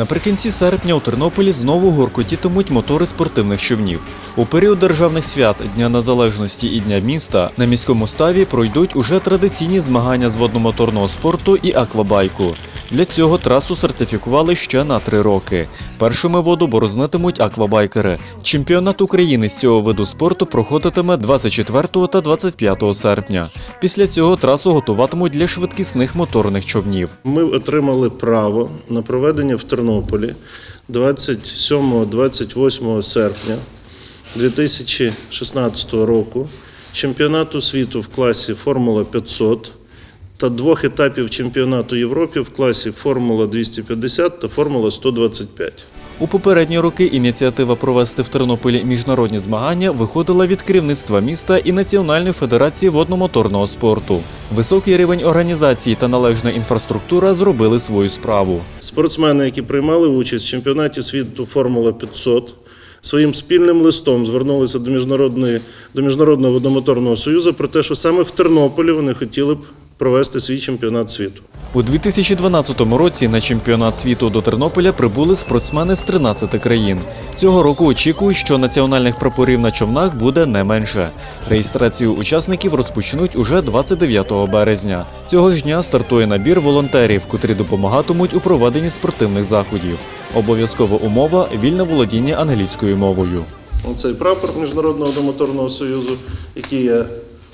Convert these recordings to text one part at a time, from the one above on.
Наприкінці серпня у Тернополі знову гуркотітимуть мотори спортивних човнів. У період державних свят Дня Незалежності і Дня міста на міському ставі пройдуть уже традиційні змагання з водномоторного спорту і аквабайку. Для цього трасу сертифікували ще на три роки. Першими воду борознитимуть аквабайкери. Чемпіонат України з цього виду спорту проходитиме 24 та 25 серпня. Після цього трасу готуватимуть для швидкісних моторних човнів. Ми отримали право на проведення в Тернополі 27-28 серпня 2016 року чемпіонату світу в класі Формула 500 та двох етапів чемпіонату Європи в класі Формула 250 та Формула 125. У попередні роки ініціатива провести в Тернополі міжнародні змагання виходила від керівництва міста і Національної федерації водномоторного спорту. Високий рівень організації та належна інфраструктура зробили свою справу. Спортсмени, які приймали участь в чемпіонаті світу Формула 500, своїм спільним листом звернулися до міжнародної до міжнародного водомоторного союзу про те, що саме в Тернополі вони хотіли б провести свій чемпіонат світу. У 2012 році на чемпіонат світу до Тернополя прибули спортсмени з 13 країн. Цього року очікують, що національних прапорів на човнах буде не менше. Реєстрацію учасників розпочнуть уже 29 березня. Цього ж дня стартує набір волонтерів, котрі допомагатимуть у проведенні спортивних заходів. Обов'язкова умова вільне володіння англійською мовою. Оцей прапор Міжнародного водомоторного союзу, який я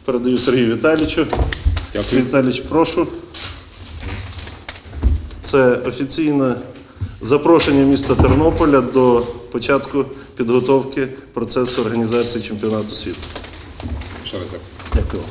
передаю Сергію Віталійовичу. Дякую. Віталійович, прошу. Це офіційне запрошення міста Тернополя до початку підготовки процесу організації чемпіонату світу. Дякую. Дякую.